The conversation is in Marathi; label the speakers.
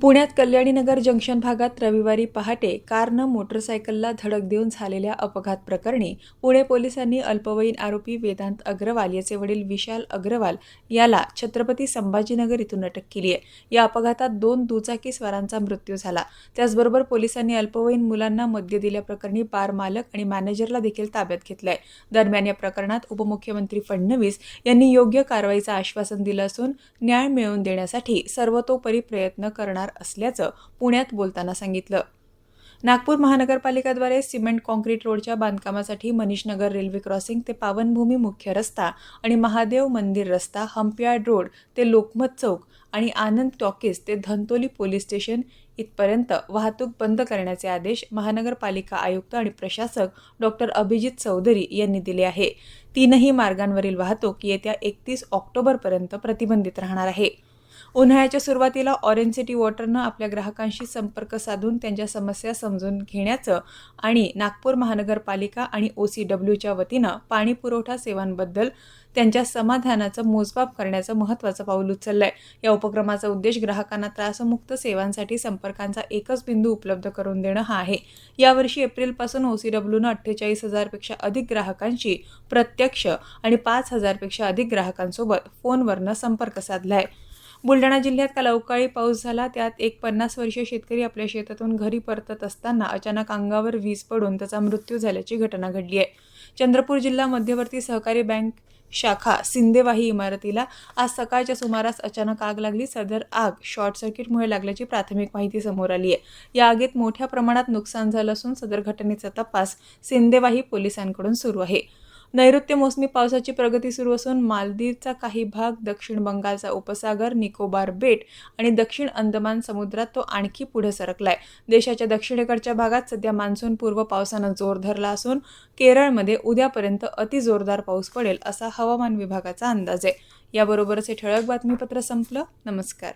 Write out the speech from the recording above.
Speaker 1: पुण्यात कल्याणीनगर जंक्शन भागात रविवारी पहाटे कारनं मोटरसायकलला धडक देऊन झालेल्या अपघात प्रकरणी पुणे पोलिसांनी अल्पवयीन आरोपी वेदांत अग्रवाल याचे वडील विशाल अग्रवाल याला छत्रपती संभाजीनगर इथून अटक केली आहे. या अपघातात दोन दुचाकी स्वारांचा मृत्यू झाला. त्याचबरोबर पोलिसांनी अल्पवयीन मुलांना मद्य दिल्याप्रकरणी बार मालक आणि मॅनेजरला देखील ताब्यात घेतलंय. दरम्यान या प्रकरणात उपमुख्यमंत्री फडणवीस यांनी योग्य कारवाईचं आश्वासन दिलं असून न्याय मिळवून देण्यासाठी सर्वतोपरी प्रयत्न करणार असल्याचं पुण्यात बोलताना सांगितलं. नागपूर महानगरपालिकाद्वारे सिमेंट कॉन्क्रीट रोडच्या बांधकामासाठी मनीषनगर रेल्वे क्रॉसिंग ते पावनभूमी मुख्य रस्ता आणि महादेव मंदिर रस्ता हम्पयार्ड रोड ते लोकमत चौक आणि आनंद टॉकीज ते धंतोली पोलीस स्टेशन इथपर्यंत वाहतूक बंद करण्याचे आदेश महानगरपालिका आयुक्त आणि प्रशासक डॉक्टर अभिजित चौधरी यांनी दिले आहे. तीनही मार्गांवरील वाहतूक येत्या एकतीस ऑक्टोबरपर्यंत प्रतिबंधित राहणार आहे. उन्हाळ्याच्या सुरुवातीला ऑरेंज सिटी वॉटरनं आपल्या ग्राहकांशी संपर्क साधून त्यांच्या समस्या समजून घेण्याचं आणि नागपूर महानगरपालिका आणि ओ सी डब्ल्यूच्या वतीनं पाणी पुरवठा सेवांबद्दल त्यांच्या समाधानाचं मोजमाप करण्याचं महत्त्वाचं पाऊल उचललं आहे या उपक्रमाचा उद्देश ग्राहकांना त्रासमुक्त सेवांसाठी संपर्कांचा एकच बिंदू उपलब्ध करून देणं हा आहे. यावर्षी एप्रिलपासून ओ सी डब्ल्यूनं अठ्ठेचाळीस हजारपेक्षा अधिक ग्राहकांशी प्रत्यक्ष आणि पाच हजारपेक्षा अधिक ग्राहकांसोबत फोनवरनं संपर्क साधला आहे बुलढाणा जिल्ह्यात काल अवकाळी पाऊस झाला. त्यात एक पन्नास वर्षीय शेतकरी आपल्या शेतातून घरी परतत असताना अचानक अंगावर वीज पडून त्याचा मृत्यू झाल्याची घटना घडली आहे. चंद्रपूर जिल्हा मध्यवर्ती सहकारी बँक शाखा सिंदेवाही इमारतीला आज सकाळच्या सुमारास अचानक आग लागली. सदर आग शॉर्ट सर्किटमुळे लागल्याची प्राथमिक माहिती समोर आली आहे. या आगीत मोठ्या प्रमाणात नुकसान झालं असून सदर घटनेचा तपास सिंदेवाही पोलिसांकडून सुरू आहे. नैऋत्य मोसमी पावसाची प्रगती सुरू असून मालदीवचा काही भाग दक्षिण बंगालचा उपसागर निकोबार बेट आणि दक्षिण अंदमान समुद्रात तो आणखी पुढे सरकलाय. देशाच्या दक्षिणेकडच्या भागात सध्या मान्सून पूर्व पावसानं जोर धरला असून केरळमध्ये उद्यापर्यंत अतिजोरदार पाऊस पडेल असा हवामान विभागाचा अंदाज आहे. याबरोबरच हे ठळक बातमीपत्र संपलं. नमस्कार.